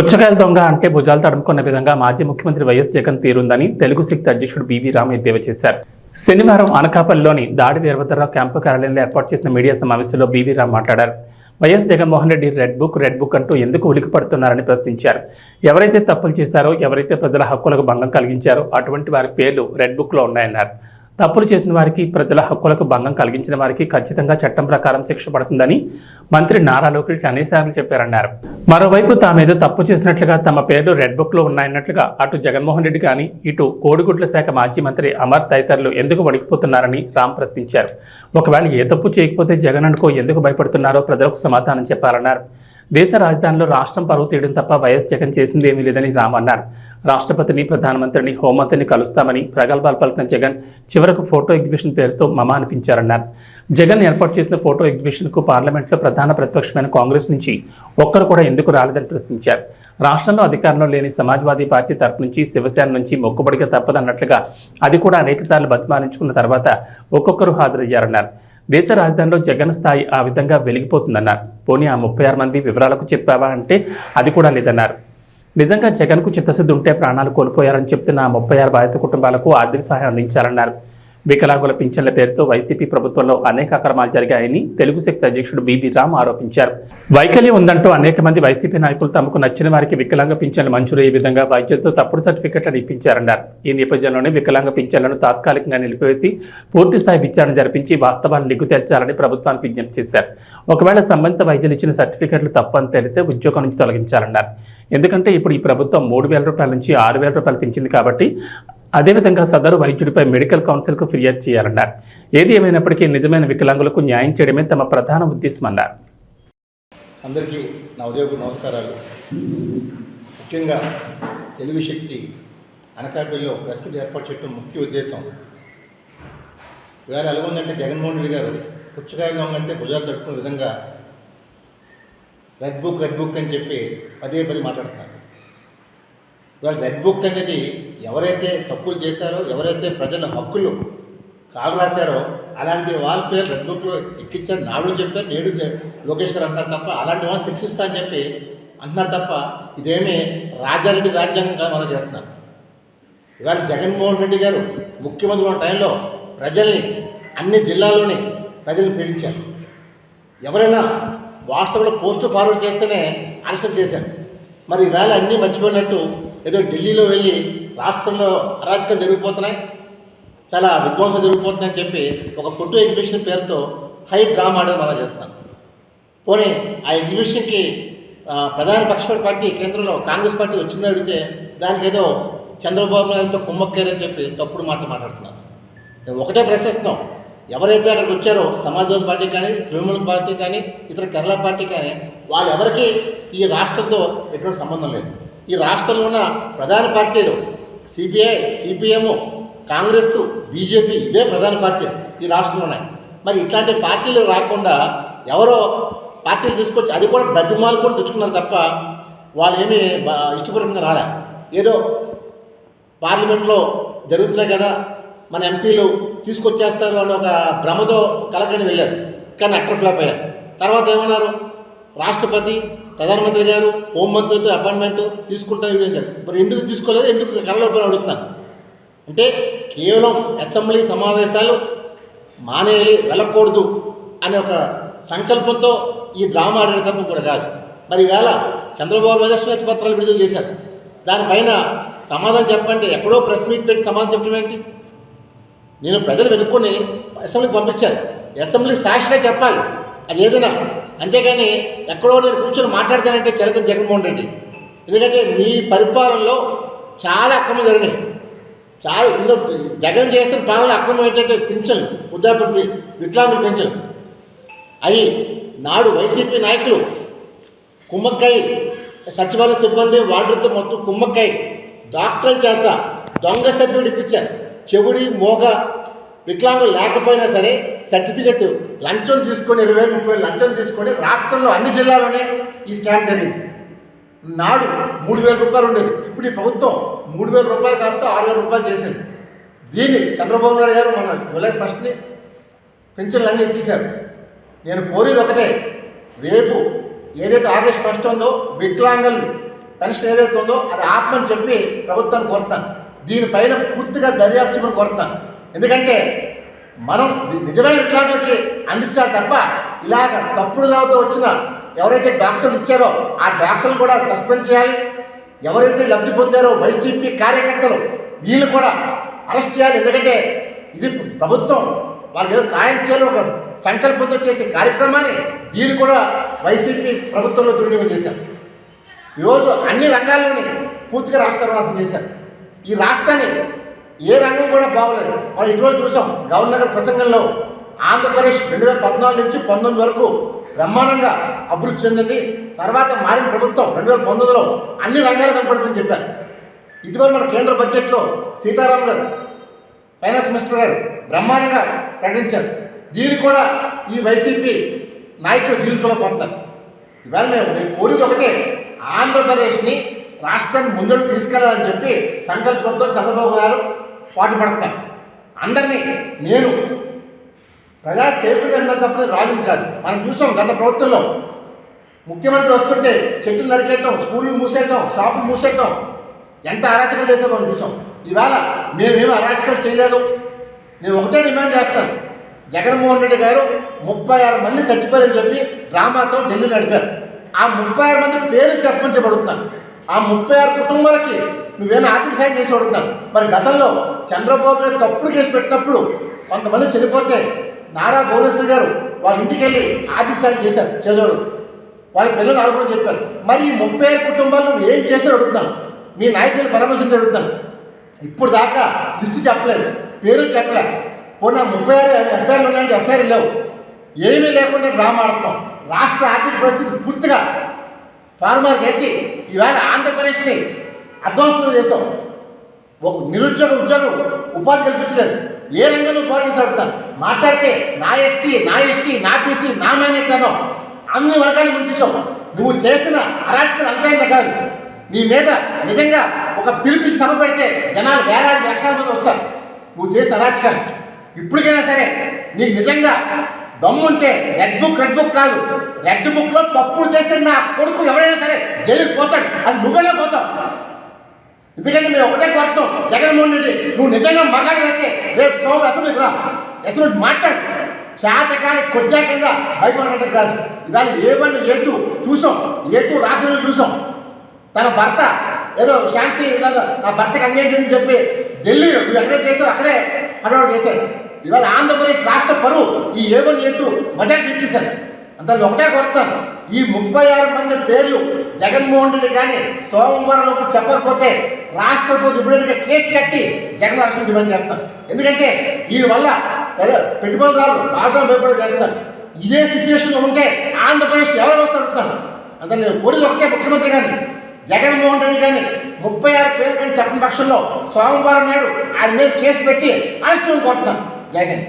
పుచ్చకాయల దొంగ అంటే భుజాలు తడుముకున్న విధంగా మాజీ ముఖ్యమంత్రి వైఎస్ జగన్ తీరుందని తెలుగు శక్తి అధ్యక్షుడు బీవీ రామ్ ఎద్దేవా చేశారు. శనివారం అనకాపల్లిలోని దాడి వీరభద్రరావు క్యాంపు కార్యాలయంలో ఏర్పాటు చేసిన మీడియా సమావేశంలో బీవీ రామ్ మాట్లాడారు. YS Jaganmohan Reddy red book red book అంటూ ఎందుకు ఉలికిపడుతున్నారని ప్రశ్నించారు. ఎవరైతే తప్పులు చేశారో ఎవరైతే ప్రజల హక్కులకు భంగం కలిగించారో అటువంటి వారి పేర్లు రెడ్ బుక్లో ఉన్నాయన్నారు. తప్పులు చేసిన వారికి ప్రజల హక్కులకు భంగం కలిగించిన వారికి ఖచ్చితంగా చట్టం ప్రకారం శిక్ష పడుతుందని మంత్రి నారా లోకేష్ అనేసార్లు చెప్పారన్నారు. మరోవైపు తామేదో తప్పు చేసినట్లుగా తమ పేర్లు రెడ్ బుక్లో ఉన్నాయన్నట్లుగా అటు జగన్మోహన్ రెడ్డి కానీ ఇటు కోడిగుడ్ల శాఖ మాజీ మంత్రి అమర్ తదితరులు ఎందుకు వణికిపోతున్నారని రామ్ ప్రశ్నించారు. ఒకవేళ ఏ తప్పు చేయకపోతే జగన్ అనుకో ఎందుకు భయపడుతున్నారో ప్రజలకు సమాధానం చెప్పాలన్నారు. దేశ రాజధానిలో రాష్ట్రం పరువు తీయడం తప్ప వైఎస్ జగన్ చేసింది ఏమీ లేదని రామ్ అన్నారు. రాష్ట్రపతిని ప్రధానమంత్రిని హోంమంత్రిని కలుస్తామని ప్రగల్భాలు పలికిన జగన్ చివరకు ఫోటో ఎగ్జిబిషన్ పేరుతో మమ అనిపించారన్నారు. జగన్ ఏర్పాటు చేసిన ఫోటో ఎగ్జిబిషన్కు పార్లమెంట్లో ప్రధాన ప్రతిపక్షమైన కాంగ్రెస్ నుంచి ఒక్కరు కూడా ఎందుకు రాలేదని ప్రశ్నించారు. రాష్ట్రంలో అధికారంలో లేని సమాజ్వాదీ పార్టీ తరపు నుంచి శివసేన నుంచి మొక్కుబడిగా తప్పదన్నట్లుగా అది కూడా అనేకసార్లు బతిమాలించుకున్న తర్వాత ఒక్కొక్కరు హాజరయ్యారన్నారు. దేశ రాజధానిలో జగన్ స్థాయి ఆ విధంగా వెలిగిపోతుందన్నారు. పోనీ ఆ ముప్పై ఆరు మంది వివరాలకు చెప్పావా అంటే అది కూడా లేదన్నారు. నిజంగా జగన్కు చిత్తశుద్ధి ఉంటే ప్రాణాలు కోల్పోయారని చెప్తున్న ఆ ముప్పై ఆరు బాధిత కుటుంబాలకు ఆర్థిక సహాయం అందించాలన్నారు. వికలాంగుల పింఛన్ల పేరుతో వైసీపీ ప్రభుత్వంలో అనేక అక్రమాలు జరిగాయని తెలుగు శక్తి అధ్యక్షుడు బీబీ రామ్ ఆరోపించారు. వైకల్యం ఉందంటూ అనేక మంది వైసీపీ నాయకులు తమకు నచ్చిన వారికి వికలాంగ పింఛన్లు మంజూరయ్యే విధంగా వైద్యులతో తప్పుడు సర్టిఫికెట్లను ఇప్పించారన్నారు. ఈ నేపథ్యంలోనే వికలాంగ పింఛన్లను తాత్కాలికంగా నిలిపివేసి పూర్తి స్థాయి విచారణ జరిపించి వాస్తవాన్ని నిగ్గు తేల్చాలని ప్రభుత్వానికి విజ్ఞప్తి చేశారు. ఒకవేళ సంబంధిత వైద్యులు ఇచ్చిన సర్టిఫికెట్లు తప్పని తేలితే ఉద్యోగం నుంచి తొలగించాలన్నారు. ఎందుకంటే ఇప్పుడు ఈ ప్రభుత్వం మూడు వేల రూపాయల నుంచి ఆరు వేల రూపాయలు పెంచింది కాబట్టి అదేవిధంగా సదరు వైద్యుడిపై మెడికల్ కౌన్సిల్కు ఫిర్యాదు చేయాలన్నారు. ఏది ఏమైనప్పటికీ నిజమైన వికలాంగులకు న్యాయం చేయడమే తమ ప్రధాన ఉద్దేశం అన్నారు అందరికీ నా ఉదయపు నమస్కారాలు. ముఖ్యంగా తెలుగు శక్తి అనకాపల్లిలో ప్రెస్ ఏర్పాటు చేయడం ముఖ్య ఉద్దేశం. ఇవాళ ఎలా ఉందంటే జగన్మోహన్ రెడ్డి గారు పుచ్చకాయ ఉందంటే భుజాలు తట్టుకునే విధంగా రెడ్ బుక్ రెడ్ బుక్ అని చెప్పి పదే పది మాట్లాడుతున్నారు. ఇవాళ రెడ్ బుక్ అనేది ఎవరైతే తప్పులు చేశారో ఎవరైతే ప్రజల హక్కులు కాలు రాశారో అలాంటి వాళ్ళ పేరు రెడ్ బుక్లో ఎక్కించారు నాడు చెప్పారు నేడు లోకేశ్వర్ లోకేష్ గారు అంటారు తప్ప అలాంటి వాళ్ళు శిక్షిస్తా అని చెప్పి అంటున్నారు తప్ప ఇదేమీ రాజారెడ్డి రాజ్యాంగంగా మనం చేస్తున్నారు ఇవాళ జగన్మోహన్ రెడ్డి గారు ముఖ్యమంత్రి ఉన్న టైంలో ప్రజల్ని అన్ని జిల్లాల్లోని ప్రజల్ని పీడించారు. ఎవరైనా వాట్సాప్లో పోస్ట్ ఫార్వర్డ్ చేస్తేనే అరెస్ట్ చేశారు. మరి ఈవేళ అన్నీ మర్చిపోయినట్టు ఏదో ఢిల్లీలో వెళ్ళి రాష్ట్రంలో అరాచకాలు జరిగిపోతున్నాయి. చాలా విధ్వంసం జరిగిపోతున్నాయని చెప్పి ఒక ఫోటో ఎగ్జిబిషన్ పేరుతో హై డ్రామా ఆడేది మనం చేస్తాను పోనీ ఆ ఎగ్జిబిషన్కి ప్రధాన పక్ష పార్టీ కేంద్రంలో కాంగ్రెస్ పార్టీ వచ్చింది అడిగితే దానికి ఏదో చంద్రబాబు నాయుడుతో కుమ్మక్కారని చెప్పి తప్పుడు మాటలు మాట్లాడుతున్నారు. మేము ఒకటే ప్రశ్నిస్తున్నాం. ఎవరైతే అక్కడికి వచ్చారో సమాజ్వాదీ పార్టీ కానీ తృణమూల పార్టీ కానీ ఇతర కేరళ పార్టీ కానీ వాళ్ళెవరికి ఈ రాష్ట్రంతో ఎటువంటి సంబంధం లేదు. ఈ రాష్ట్రంలో ఉన్న ప్రధాన పార్టీలు సిపిఐ సిపిఎం కాంగ్రెస్ బీజేపీ ఇవే ప్రధాన పార్టీలు ఈ రాష్ట్రంలో ఉన్నాయి మరి ఇట్లాంటి పార్టీలు రాకుండా ఎవరో పార్టీలు తీసుకొచ్చి అది కూడా బ్రతిమాలు కూడా తెచ్చుకున్నారు తప్ప వాళ్ళు ఏమీ ఇష్టపూర్వకంగా రాలే. ఏదో పార్లమెంట్లో జరుగుతున్నాయి కదా మన ఎంపీలు తీసుకొచ్చేస్తారు అని ఒక భ్రమతో కలకని వెళ్ళారు. కానీ అటర్ ఫ్లాప్ అయ్యారు. తర్వాత ఏమన్నారు? రాష్ట్రపతి ప్రధానమంత్రి గారు హోంమంత్రితో అపాయింట్మెంట్ తీసుకుంటారు ఇవి మరి ఎందుకు తీసుకోలేదు? ఎందుకు కలలోపల అడుగుతున్నాను అంటే కేవలం అసెంబ్లీ సమావేశాలు మానేయాలి వెళ్ళకూడదు అనే ఒక సంకల్పంతో ఈ డ్రామా ఆడిన తప్ప కూడా కాదు. మరి ఈవేళ చంద్రబాబు నాయుడు పత్రాలు విడుదల చేశారు. దానిపైన సమాధానం చెప్పండి ఎక్కడో ప్రెస్ మీట్ పెట్టి సమాధానం చెప్పడం ఏంటి? నేను ప్రజలు వెనుక్కొని అసెంబ్లీకి పంపించాను. అసెంబ్లీ సాక్షిగా చెప్పాలి. అది ఏదైనా అంతేగాని ఎక్కడో నేను కూర్చొని మాట్లాడతానంటే చరిత్ర జగన్మోహన్ రెడ్డి. ఎందుకంటే మీ పరిపాలనలో చాలా అక్రమం జరిగినాయి. చాలా ఇందులో జగన్ చేసిన పాలన అక్రమం ఏంటంటే పింఛన్ వృద్ధాప్య వికలాంగుల పింఛన్ అవి నాడు వైసీపీ నాయకులు కుమ్మక్కాయ సచివాలయ సిబ్బంది వార్డులతో మొత్తం కుమ్మక్కాయ డాక్టర్ల చేత దొంగ సర్టిఫికేట్ ఇప్పించారు. చెవుడి మోగ వికలాంగులు లేకపోయినా సరే సర్టిఫికెట్ లంచం తీసుకొని ఇరవై ముప్పై వేలు లంచం తీసుకొని రాష్ట్రంలో అన్ని జిల్లాలోనే ఈ స్కామ్ జరిగింది. నాడు మూడు వేల రూపాయలు ఉండేది. ఇప్పుడు ఈ ప్రభుత్వం మూడు వేల రూపాయలు కాస్త ఆరు వేల రూపాయలు చేసింది. దీన్ని చంద్రబాబు నాయుడు గారు మన జూలై ఫస్ట్ని పెన్షన్లు అన్నీ ఎత్తేసారు నేను కోరేది ఒకటే రేపు ఏదైతే ఆగస్ట్ ఫస్ట్ ఉందో వికలాంగులు పెన్షన్ ఏదైతే ఉందో అది ఆత్మని చెప్పి ప్రభుత్వాన్ని కోరుతాను దీనిపైన పూర్తిగా దర్యాప్తు కోరుతాను ఎందుకంటే మనం నిజమైన వికలాంగులకి అందించా తప్ప ఇలాగ తప్పుడు దావతో వచ్చిన ఎవరైతే డాక్టర్లు ఇచ్చారో ఆ డాక్టర్లు కూడా సస్పెండ్ చేయాలి. ఎవరైతే లబ్ధి పొందారో వైసీపీ కార్యకర్తలు వీళ్ళు కూడా అరెస్ట్ చేయాలి. ఎందుకంటే ఇది ప్రభుత్వం వాళ్ళకి ఏదో సాయం చేయాలి ఒక సంకల్పంతో చేసే కార్యక్రమాన్ని దీన్ని కూడా వైసీపీ ప్రభుత్వంలో దుర్వినియోగం చేశారు. ఈరోజు అన్ని రంగాల్లోని పూర్తిగా రాష్ట్ర సర్వనాశం చేశారు. ఈ రాష్ట్రాన్ని ఏ రంగం కూడా బాగోలేదు. మనం ఇటువంటి చూసాం గవర్నర్ గారి ప్రసంగంలో ఆంధ్రప్రదేశ్ రెండు వేల పద్నాలుగు నుంచి పంతొమ్మిది వరకు బ్రహ్మాండంగా అభివృద్ధి చెందింది. తర్వాత మారిన ప్రభుత్వం రెండు వేల పంతొమ్మిదిలో అన్ని రంగాలు కనపడమని చెప్పారు. ఇటీవల మన కేంద్ర బడ్జెట్లో సీతారాం గారు ఫైనాన్స్ మినిస్టర్ గారు బ్రహ్మాండంగా ప్రకటించారు. దీన్ని కూడా ఈ వైసీపీ నాయకులు తీసుకోలేకపోతున్నారు ఇవాళ మేము మేము కోరిక ఒకటే ఆంధ్రప్రదేశ్ని రాష్ట్రాన్ని ముందడుగు తీసుకెళ్ళాలని చెప్పి సంకల్పంతో చంద్రబాబు గారు పాటుపడుతున్నారు అందరినీ నేను ప్రజా సేవకుడు తప్ప రాజుని కాదు. మనం చూసాం గత ప్రభుత్వంలో ముఖ్యమంత్రి వస్తుంటే చెట్లు నరికేయటం స్కూళ్ళు మూసేయటం షాపులు మూసేయటం ఎంత అరాచకం చేశారో మనం చూసాం. ఇవాళ మేమేమి అరాచకాలు చేయలేదు. నేను ఒకటే డిమాండ్ చేస్తాను. జగన్మోహన్ రెడ్డి గారు ముప్పై ఆరు మంది చచ్చిపోయారని చెప్పి డ్రామాతో ఢిల్లీ నడిపారు. ఆ ముప్పై ఆరు మంది పేరు చెప్పించబడుతున్నారు ఆ ముప్పై ఆరు కుటుంబాలకి నువ్వేనా ఆర్థిక సాయం చేసి అడుగుతున్నాను మరి గతంలో చంద్రబాబు గారు తప్పుడు కేసు పెట్టినప్పుడు కొంతమంది చనిపోతే నారా భువనేశ్వర్ గారు వాళ్ళ ఇంటికి వెళ్ళి ఆర్థిక సాయం చేశారు చేదోడు వాళ్ళ పిల్లలు ఆదుకోవడం చెప్పారు. మరి ఈ ముప్పై ఏడు కుటుంబాలు నువ్వు ఏం చేశారు అడుగుతాను మీ నాయకులు పరామర్శించి అడుగుతాను ఇప్పుడు దాకా లిస్టు చెప్పలేదు పేర్లు చెప్పలేదు పోనీ ముప్పై ఆరు ఎఫ్ఐఆర్లు ఉన్నాయంటే ఎఫ్ఐఆర్ లేవు. ఏమీ లేకుండా డ్రామా ఆడుతున్నాం రాష్ట్ర ఆర్థిక పరిస్థితి పూర్తిగా తారుమారు చేసి ఈవేళ ఆంధ్రప్రదేశ్ని అధ్వంసం చేస్తాం. ఒక నిరుద్యోగ ఉద్యోగం ఉపాధి కల్పించలేదు. ఏ రంగంలో ఉపాధి అడుగుతాను మాట్లాడితే నా ఎస్సీ నా ఎస్టీ నా బీసీ నా మైనార్టీ అన్నావు అన్ని వర్గాలు ముంచేసావు నువ్వు చేసిన అరాచకలు అంతైంది కాదు. నీ మీద నిజంగా ఒక పిలిపి శ్రమ పెడితే జనాలు వేలాది లక్షల మంది వస్తారు. నువ్వు చేసిన అరాచకాలు. ఇప్పటికైనా సరే నీకు నిజంగా దమ్ముంటే రెడ్ బుక్ రెడ్ బుక్ కాదు. రెడ్ బుక్లో తప్పుడు చేసిన నా కొడుకు ఎవరైనా సరే జైలుకి పోతాడు. అది నువ్వేనే పోతావు. ఎందుకంటే మేము ఒకటే కోరుతాం జగన్మోహన్ రెడ్డి నువ్వు నిజంగా మగాడు రేపు సోమ అసెంబ్లీకి రా. అసెంబ్లీ మాట్లాడు. చేతకాని కొద్దా కింద బయట మాట్లాడటం కాదు. ఇవాళ ఏ వన్ ఏ టూ చూసాం. ఏ టూ రాసిన చూసాం. తన భర్త ఏదో శాంతి నా భర్తకి అన్యాయం జరిగిందని చెప్పి ఢిల్లీ నువ్వు ఎక్కడే చేసావు అక్కడే హడావుడు చేశాడు ఇవాళ ఆంధ్రప్రదేశ్ రాష్ట్ర పరువు ఈ A one A two budget ఇచ్చేశారు అందులో ఒకటే కొడతాను ఈ ముప్పై ఆరు మంది పేర్లు జగన్మోహన్ రెడ్డి కానీ సోమవారం లోపు చెప్పకపోతే రాష్ట్ర ప్రభుత్వం కేసు కట్టి జగన్ రాష్ట్రం డిమాండ్ చేస్తాను ఎందుకంటే దీని వల్ల పెట్టుబడిదారులు బాగా పెట్టుబడి చేస్తారు. ఇదే సిచ్యువేషన్లో ఉంటే ఆంధ్రప్రదేశ్ ఎవరు వస్తారంటున్నారు అడుగుతాను నేను కోరిక ఒకటే ముఖ్యమంత్రి కానీ జగన్మోహన్ రెడ్డి కానీ ముప్పై ఆరు పేరు కానీ చెప్పని పక్షంలో సోమవారం నాడు ఆయన మీద కేసు పెట్టి అరెస్ట్ కోరుతున్నాను జగన్